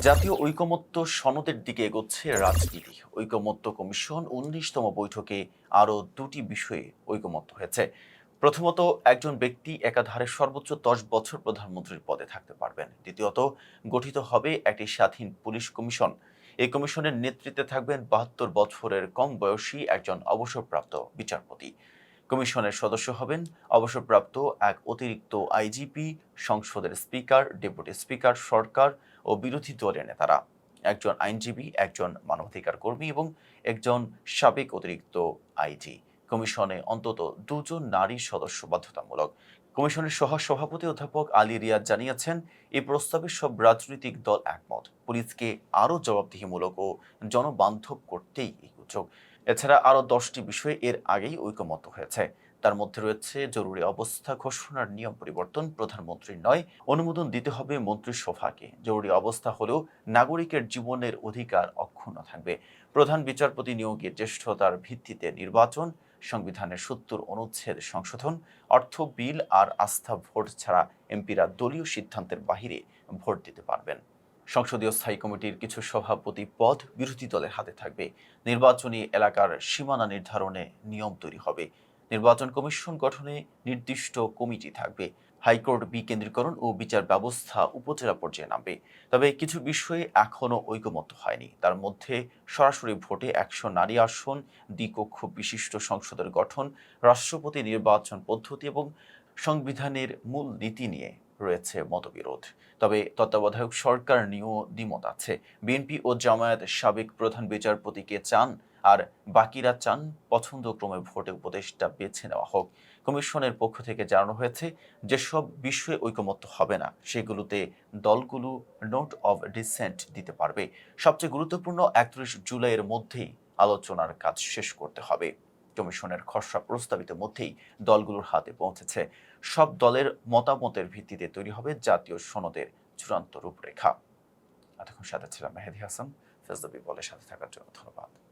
জাতীয় ঐকমত্য সনদের দিকে এগোচ্ছে রাজনীতি। ঐকমত্য কমিশন উনিশতম বৈঠকে আরও দুটি বিষয়ে ঐকমত্য হয়েছে। প্রথমত, একজন ব্যক্তি একাধারে সর্বোচ্চ দশ বছর প্রধানমন্ত্রীর পদে থাকতে পারবেন। দ্বিতীয়ত, গঠিত হবে একটি স্বাধীন পুলিশ কমিশন। এই কমিশনের নেতৃত্বে থাকবেন বাহাত্তর বছরের কম বয়সী একজন অবসরপ্রাপ্ত বিচারপতি। কমিশনের সদস্য হবেন অবসরপ্রাপ্ত এক অতিরিক্ত আইজিপি, সংসদের স্পিকার, ডেপুটি স্পিকার, সরকার ও বিরোধী দলের নেতারা। একজন আইনজীবী, একজন মানবাধিকার কর্মী এবং একজন সাবেক অতিরিক্ত আইজি। কমিশনে অন্তত দুজন নারী সদস্য বাধ্যতামূলক। কমিশনের সহ সভাপতি অধ্যাপক আলী রিয়াদ জানিয়েছেন এই প্রস্তাবে সব রাজনৈতিক দল একমত। পুলিশকে আরও জবাবদিহিমূলক ও জনবান্ধব করতেই এই উদ্যোগ। এছাড়া আরও দশটি বিষয়ে এর আগেই ঐকমত্য হয়েছে। তার মধ্যে রয়েছে জরুরি অবস্থা ঘোষণার নিয়ম পরিবর্তন, প্রধানমন্ত্রীর নয়, অনুমোদন দিতে হবে মন্ত্রিসভাকে। জরুরি অবস্থা হলেও নাগরিকের জীবনের অধিকার অক্ষুণ্ণ থাকবে। প্রধান বিচারপতি নিয়োগের জ্যেষ্ঠতার ভিত্তিতে নির্বাচন, সংবিধানের সত্তর অনুচ্ছেদ সংশোধন, অর্থ বিল আর আস্থা ভোট ছাড়া এমপিরা দলীয় সিদ্ধান্তের বাহিরে ভোট দিতে পারবেন। সংসদীয় স্থায়ী কমিটির কিছু সভাপতি পদ বিরোধী দলের হাতে থাকবে। নির্বাচনী এলাকার সীমানা নির্ধারণে নিয়ম তৈরি হবে। নির্বাচন কমিশন গঠনে নির্দিষ্ট কমিটি থাকবে। হাইকোর্ট বিকেন্দ্রীকরণ ও বিচার ব্যবস্থা উপজেলা পর্যায়ে নামবে। তবে কিছু বিষয়ে এখনও ঐকমত্য হয়নি। তার মধ্যে সরাসরি ভোটে একশো নারী আসন, দ্বিকক্ষ বিশিষ্ট সংসদের গঠন, রাষ্ট্রপতি নির্বাচন পদ্ধতি এবং সংবিধানের মূল নীতি নিয়ে রয়েছে মতবিরোধ। তবে তত্ত্বাবধায়ক সরকার নিয়েও দ্বিমত আছে। বিএনপি ও জামায়াত সাবেক প্রধান বিচারপতিকে চান আর বাকিরা চান পছন্দক্রমে ভোটে উপদেষ্টা বেছে নেওয়া হোক। কমিশনের পক্ষ থেকে জানানো হয়েছে, যেসব বিষয়ে ঐকমত্য হবে না, সেগুলোতে দলগুলো নোট অব ডিসেন্ট দিতে পারবে। সবচেয়ে গুরুত্বপূর্ণ একত্রিশ জুলাইয়ের মধ্যেই আলোচনার কাজ শেষ করতে হবে। কমিশনের খসড়া প্রস্তাবিত মধ্যেই দলগুলোর হাতে পৌঁছেছে। সব দলের মতামতের ভিত্তিতে তৈরি হবে জাতীয় সনদের চূড়ান্ত রূপরেখা। এতক্ষণ সাথে ছিলাম মেহেদি হাসান। ফেজদবি বলে সাথে থাকার জন্য ধন্যবাদ।